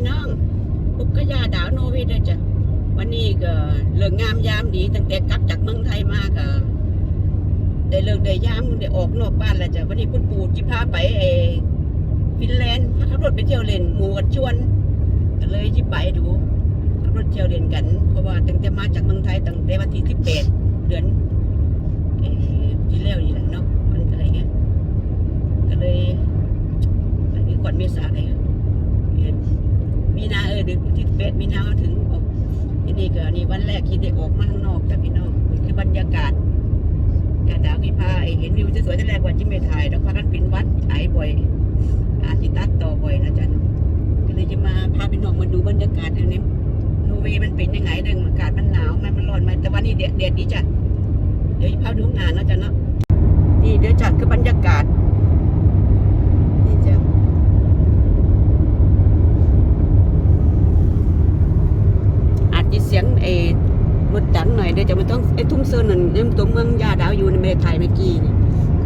พี่น้องพบกับยาดาวโนเวทด้จ้ะวันนี้ก็เลิกงามยามดีตั้งแต่กลับจากเมืองไทยมาก็ได้เลิกได้ยามได้ออกนอกบ้านแล้วจ้ะวันนี้คุณปู่จิพาไปเออฟินแลนด์พาขับรถไปเที่ยวเล่นหมู่กันชวนก็เลยจิไปดูขับรถเที่ยวเล่นกัน เพราะว่าตั้งแต่มาจากเมืองไทยตั้งแต่วันที่18เดือนเออที่แล้วนี่แหละเนาะมันอะไรเงี้ยก็เลยอันนี้ก่อนเมษาเลยเห็น มีนาเออเดือนที่ เป็ดมีนาถึงออกที่นี่ก็นี่วันแรกที่ได้ออกมาข้างนอกจากพี่น้องนี่คือบรรยากาศกาดาวกีพาเห็นวิวสวยๆที่แรกว่าจิไม่ถ่ายแล้วพากันเป็นวัดไอ้บ่อยอาติตัดต่อบ่อยนะจ๊ะก็เลยจะมาพาพี่น้องมาดูบรรยากาศอันนี้โนเวมันเป็นยังไงเรื่องอากาศมันหนาวมันมันร้อนไหมแต่วันนี้เดดเดดดีจ้ะเดี๋ยวพาดูงานนะจ๊ะเนาะนี่เดี๋ยวจัดคือบรรยากาศนี่จ้ะ อาจจะเสียงเออรถดังหน่อยเดี๋ยวจะไม่ ต้องไอ้ทุ่มเซินนั่นเริ่มตัวเมืองยาดาวอยู่ในเมทายเมื่อกี้นี่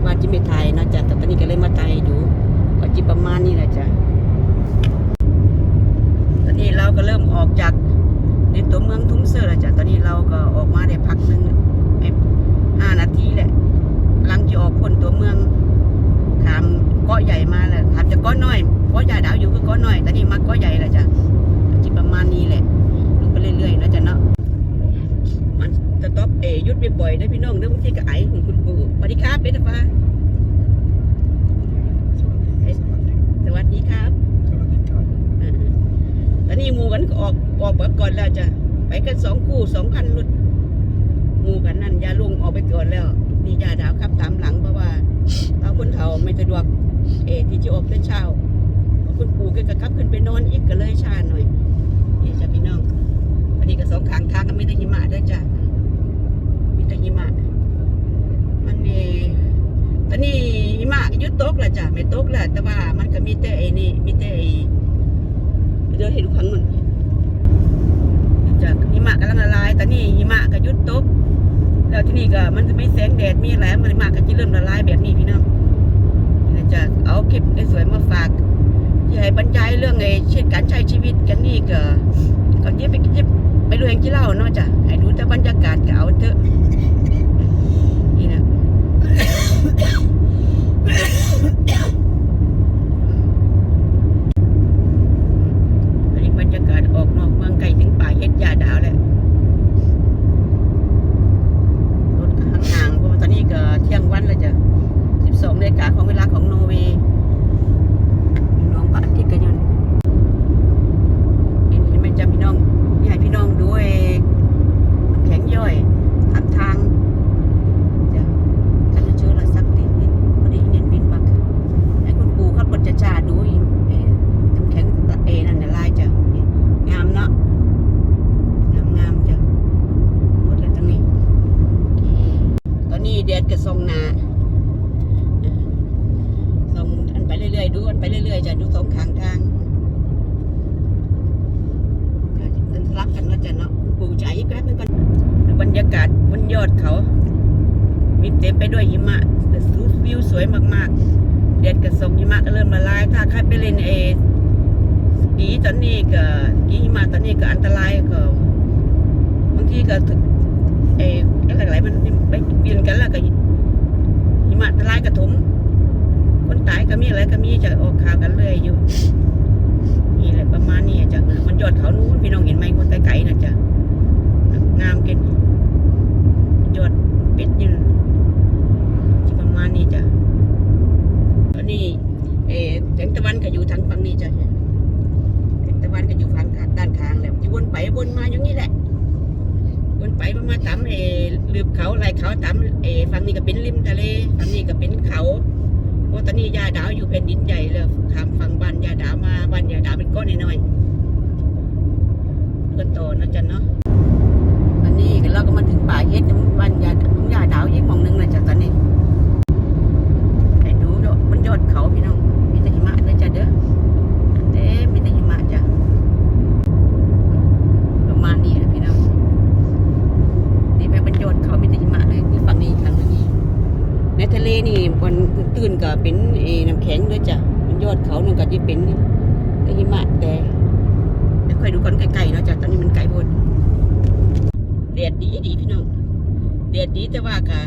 ว่าจิเมทยนะจ้ะแต่ตอนนี้ก็เลยมาไทยดูก็จิประมาณนี้แหละจ้ะตอนนี้เราก็เริ่มออกจากในตัวเมืองทุ่มเซินแล้วจ้ะตอนนี้เราก็ออกมาได้พักหนึ่งห้านาทีแหละ หลังจะออกพ้นตัวเมืองขามเกาะใหญ่มาแล้วขามจากเกาะน้อยเกาะยาดาวอยู่ก็เกาะน้อยตอนนี้มาเกาะใหญ่แล้วจ้ะจิประมาณนี้แหละดูไปเรื่อยๆนะจ๊ะเนาะมัน จะต้องเออหยุดบ่อยๆนะพี่น้องเรื่องบางทีก็ไอของคุณปู่สวัสดีครับเบสฟ้าสวัสดีครับ สวัสดีครับสวัสดีครับอ่าตอนนี้หมูกันก็ออกออกไปก่อนแล้วจ้ะไปกันสองคู่สองคันรถหมูกันนั่นยาลุงออกไปก่อนแล้วนี่ยาดาวขับตามหลังเพราะว่าเอาคนเฒ่าไม่สะดวกเออที่จะออกแต่เช้าเพราะคุณปู่แกก็ขับขึ้นไปนอนอีกก็เลยช้าหน่อยนี่จ้ะพี่น้องวันนี้ก็สองข้างทางก็มีแต่หิมะด้วยจ้ะมี แต่หิมะ มันมีตอนนี้หิมะยุดตกแล้วจ้ะไม่ตกแล้วแต่ว่ามันก็มีแต่ไอ้นี่มีแต่ไอ้เดี๋ยวเห็นข้างนู้นจ้ะหิมะกำลังละลายตอนนี้หิมะก็ยุดตก แล้วที่นี่ก็มันจะไม่แสงแดดมีอะไรมันหิมะก็จะเริ่มละลายแบบนี้พี่น้องนะจ้ะเอาคลิปสวยๆมาฝากที่ให้บรรยายเรื่องไอ้เช่นการใช้ชีวิตกันนี่ก็ก็เย็บไปเย็บไปเรื่องที่เล่าเนาะจ้ะให้ดูแต่บรรยากาศก็เอาเถอะนี่นะ อันนี้บรรยากาศออกนอกเมืองไกลถึงป่าเฮ็ดยาดาวแหละรถข้างห่างๆเพราะว่าตอนนี้ก็เที่ยงวันแล้วจ้ะ12นาฬิกาของเวลาของนอร์เวย์ พี่น้องปะที่กันยนเห็นเห็นไหมจ๊ะพี่น้องนี่ให้พี่น้องดูไอ้น้ำแข็งย่อยทางทางจ้ะกันจะเจอละสักติดนิดพอดีเน้นบินบักให้คุณปู่ขับรถจ้าๆดูอีเอ่อน้ำแข็งเอนั่นน่ะลายจ้ะนี่งามเนาะงามงามๆจ้ะหมดเลยตรงนี้โอเคตอนนี้แดดก็ส่องหน้า ส่งอันไปเรื่อยๆดูอันไปเรื่อยๆจะดูสองข้างทางก็จะสลับกันก็จะเนาะคุณปู่ใจอีกแป๊บนึงก่อนดู บรรยากาศบนยอดเขา มีเต็มไปด้วยหิมะวิวสวยมากๆแดดกระส่งหิมะก็เริ่มละลาย ถ้าใครไปเล่นเอสกีตอนนี้ก็สกีหิมะตอนนี้ก็อันตรายก็บางทีก็ถึงเออะไรๆมันไปเปลี่ยนกันแล้วก็หิมะอันตรายกระถมคนตายก็มีอะไรก็มีจะออกข่าวกันเลยอยู่นี่แหละประมาณนี้จ้ะมันยอดเขานู้นพี่น้องเห็นไหมคนไกลๆนะจ๊ะงามเกิน ยอดเป็ดยืนที่ประมาณนี้จ้ะตอนนี้เออแสงตะวันก็อยู่ทางฝั่งนี้จ้ะแสงตะวันก็อยู่ฝั่งด้านข้างแหละที่วนไปวนมาอย่างนี้แหละวนไปมามาตามเออลืบเขาไหลเขาตามเออฝั่งนี้ก็เป็นริมทะเลฝั่งนี้ก็เป็นเขาเพราะตอนนี้ยาดาวอยู่แผ่นดินใหญ่เลยข้ามฝั่งบ้านยาดาวมาบ้านยาดาวเป็นก้อนน้อยๆเพื่อนโตนะจ๊ะเนาะ นี้เราก็มาถึงป่าเฮ็ดบ้านยาของยาดาวยี่มองหนึงเลยจ้ะตอนนี้ไปดูดอกมันยอดเขาพี่น้องมีแต่หิมะเลยจ้ะเด้อเด้มีแต่หิมะจ้ะประมาณนี้แหละพี่น้องนี่ไปบรรยอดเขามีแต่หิมะเลยคือฝั่งนี้ทางนี้ในทะเลนี่วันตื่นก็เป็นเอน้ำแข็งด้วยจ้ะมันยอดเขาหนึ่งก็จะเป็นก็หิมะแต่ค่อยดูก่อนไกลๆเนาะจ้ะตอนนี้มันไกลโพด แดดดีดีพี่น้องแดดดีแต่ว่ากะ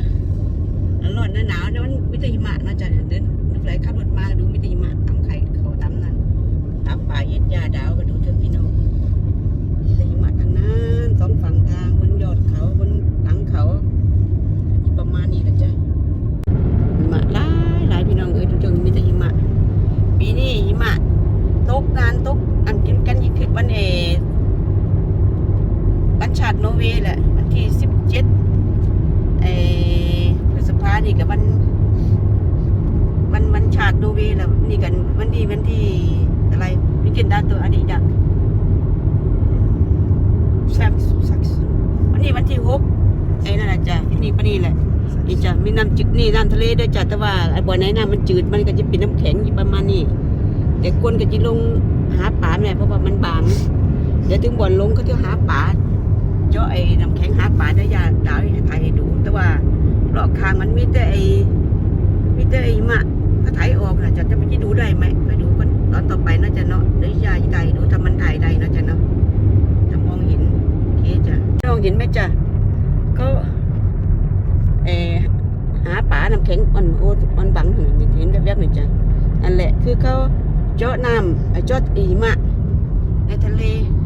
ร้อนหนาวๆเนี่มันมิตรหิมะนะจ๊ะเดินนึกไรขับรถมาดูมีแต่หิมะตามไข่เขาตามนั่นตามป่าเย็ดยาดาวก็ดูเถอะพี่น้องมีแต่หิมะทั้งนั้นสองฝั่งทางบนยอดเขาบนหลังเขาประมาณนี้แหละจ้ะหิมะหลายหลายพี่น้องเอ้ยดูจังมีแต่หิมะ ปีนี้หิมะตกงานตกอันกินกันยิ่งขึ้นวันเอวันชาติโนเวย์แหละวันที่สิบเจ็ดเออพฤษภานี่กับวัน วันวันชาติโนเวย์แล้วนี่กันวันที่วันที่อะไร วิกินดาตัวอดีดักแซมสักวันนี้วันที่หกไอ้นั่นแหละจ้ะนี่ปะนี่แหละนี่จ้ะมีน้ำจืดนี่น้ำทะเลด้วยจ้ะแต่ว่าไอ้บ่อไหนน้ำมันจืดมันก็จะเป็นน้ำแข็งอยู่ประมาณนี้แต่คนก็จะลงหาปลาไม่ได้เพราะว่ามันบางเดี๋ยวถึงบ่อนลงก็จะหาปลาเจาะไอ้น้ำแข็งหาปลาได้ยาดาวให้ถ่ายให้ดู แต่ว่ารอบข้างมันมีแต่ไอ้มีแต่ไอ้มะถ้าถ่ายออกนะจะ องเห็นไหมจ้ะก็เอหาปลาน้ำแข็งอ่อนโอดอ่อนบังเห็นเห็นแวบๆหนึ่งจ้ะนั่นแหละคือเขาเจาะน้ำเจาะอีมะในทะเล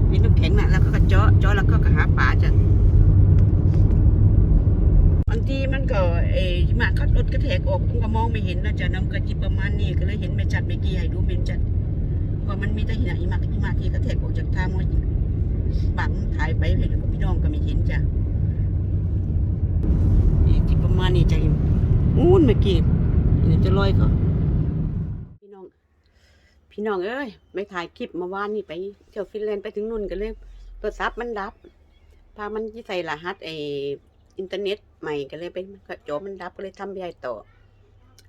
มีน้ำแข็งน่ะแล้วก็เจาะเจาะแล้วก็หาปลาจ้ะบางทีมันก็เออหิมะเขารถกระแทกออกมันก็มองไม่เห็นนะจ้ะน้ำกระจิบประมาณนี้ก็เลยเห็นไม่ชัดไม่กี่ให้ดูเป็นจัดเพราะมันมีแต่หิมะหิมะหิมะที่กระแทกออกจากทางมัน บังถ่ายไปให้ดูกับพี่น้องก็ไม่เห็นจ้ะที่ประมาณนี้จะเห็นอู้นเมื่อกี้เดี๋ยวจะลอยเขาพี่น้อง พี่น้องเอ้ยไม่ถ่ายคลิปเมาว่านนี่ไปเที่ยวฟินแลนด์ไปถึงนู่นกันเลยโทรศัพท์มันดับพามันที่ใส่รหัสไออินเทอร์เน็ตใหม่ก็เลยไปก็จมันดับก็เลยทำใหญ่ต่อ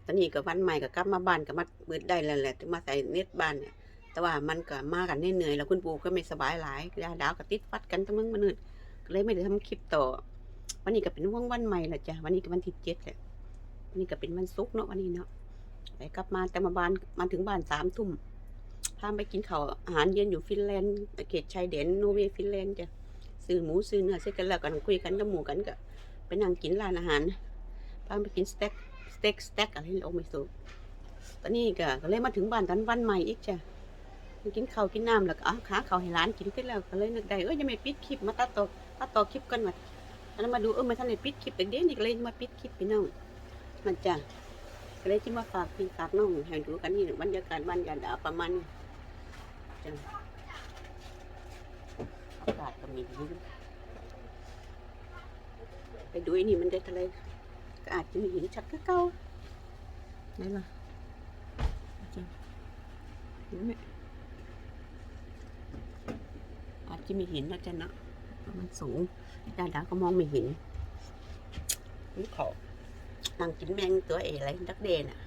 ตอนนี้ก็วันใหม่ก็กลับมาบ้านก็มาเปิดได้แล้วแหละถึงมาใส่เน็ตบ้านเนี่ย แต่ว่ามันก็มากันเหนื่อยแล้วคุณปู่ก็ไม่สบายหลายยาดาวก็ติดฟัดกันทั้งมึงมันนื่นก็เลยไม่ได้ทำคลิปต่อ วันนี้ก็เป็นวันวันใหม่ละจ้ะวันนี้ก็วันที่เจ็ดแหละวันนี้ก็เป็นวันศุกร์เนาะวันนี้เนาะไปกลับมาแต่มาบ้านมาถึงบ้านสามทุ่มพาไปกินข้าวอาหารเย็นอยู่ฟินแลนด์เขตชายแดนโนเวย์ฟินแลนด์จ้ะซื้อหมูซื้อเนื้อเสร็จกันแล้วก็นั่งคุยกันกับหมูกันก็ไปนั่งกินร้านอาหารพาไปกินสเต็กสเต็กสเต็กอะไรโอ้ไม่สุตอนนี้ก็เลยมาถึงบ้านตอนวันใหม่อีกจ้ะ กินข้าวกินน้ำแล้วก็อ๋อขาข้าวให้ร้านกินเสร็จแล้วก็เลยนึกได้เอ้ยยังไม่ปิดคลิปมาตัดต่อตัดต่อคลิปกันว่ะอันนั้นมาดูเออมาทันได้ปิดคลิปแต่เด็กนี่ก็เลยมาปิดคลิปพี่น้องมันจ้ะก็เลยที่มาฝากพี่ฝากน้องให้ดูกันนี่บรรยากาศบ้านยาดาประมาณนี้จ้ะอากาศก็มีดีไปดูไอ้นี่มันได้ทะเลก็อาจจะมีหินชัดก็เก่าไหนล่ะจ้ะเห็นไหม จจะมีหินนะจ๊ะเนาะมันสูงดาดาก็มองไม่เห็นนี่เขานั่งกินแมงตัวเออะไรดักเดนอะ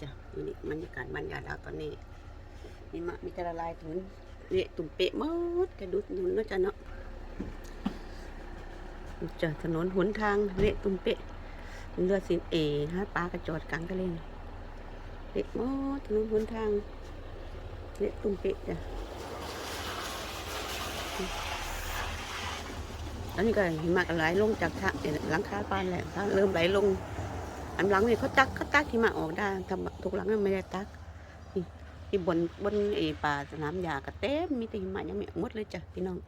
จ้ะนี่บรรยากาศบรรยากาศตอนนี้นี่มะมีแต่ละลายถึงเละตุ่มเป๊ะมดกระดุดนุนนาะจ้ะเนาะจ้ะถนนหนทางเละตุ่มเป๊ะเรือสินเอฮะปลากระจอดกลางทะเลเละมดถนนหนทางเละตุ่มเป๊ะจ้ะ อนนี้ก็หิมะก็ไหลลงจากทางหลังคาบ้านแหละถ้าเริ่มไหลลง อันหลังนี่เขาตักเขาตักหิมะออกได้ทำทุกหลังมันไม่ได้ตักนี่ที่บนบนเอป่าสนามหญ้าก็เต็มมีแต่หิมะยังไม่หมดเลยจ้ะพี่น้อง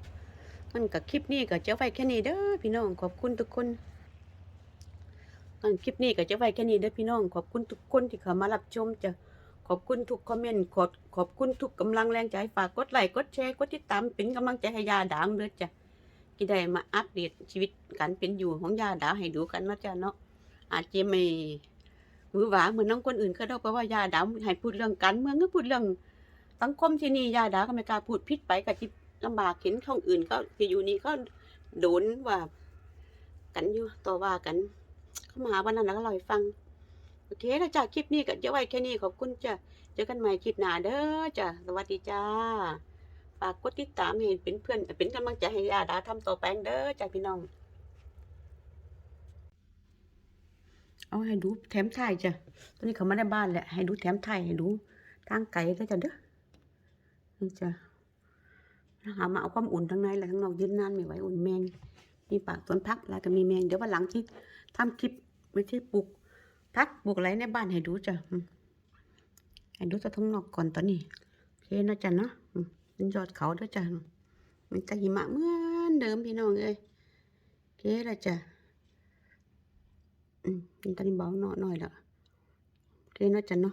มันกับคลิปนี้ก็จะไว้แค่นี้เด้อพี่น้องขอบคุณทุกคนอันคลิปนี้ก็จะไว้แค่นี้เด้อพี่น้อง ขอบคุณทุกคนที่เข้ามารับชมจ้ะขอบคุณทุกคอมเมนต์ขอบขอบคุณทุกกำลังแรงใจฝากกดไลค์กดแชร์กดติดตามเป็นกำลังใจให้ยาดังเด้อจ้ะ ที่ได้มาอัปเดตชีวิตการเป็นอยู่ของยาดาวให้ดูกันนะจ๊ะเนาะอาจจะไม่หวือหวาเหมือนน้องคนอื่นก็ได้เพราะว่ายาดาวให้พูดเรื่องการเมืองก็พูดเรื่องสังคมที่นี่ยาดาวก็ไม่กล้าพูดพิษไปกับที่ลำบากเห็นช่องอื่นก็ที่อยู่นี่ก็โดนว่า กันอยู่ต่อว่ากันเข้ามาวันนั้นแล้วก็ล่าให้ฟังโอเคแล้วจ้ะคลิปนี้ก็จะไว้แค่นี้ขอบคุณจ้ะเจอกันใหม่คลิปหน้าเด้อจ้ะสวัสดีจ้าากกดติดตามให้เป็นเพื่อน เป็นกำลังใจให้ยาดาทำต่อไปเด้อจ้าพี่น้อง เอาให้ดูแถมไทยจ้ะตอนนี้เขามาได้บ้านแหละให้ดูแถมไทยให้ดูทางไกลก็จะเด้อนี่จ้ะหามาเอาความอุ่นทั้งในและทั้งนอกยืนนานไม่ไหวอุ่นแมง มีปากสวนพักแล้วก็มีแมง เดี๋ยววันหลังที่ทำคลิปไม่ใช่ปลูกพักปลูกอะไรในบ้านให้ดูจ้ะให้ดูจากทั้งนอกก่อนตอนนี้โอเคนะจ๊ะเนาะ ยอดเขาด้วยจ้ะมันจะหิมะเหมือนเดิมพี่น้องเอ้ยโอเคละจ้ะอืมตอนนี้เบาหน่อยหน่อยละโอเคนะจ๊ะเนาะ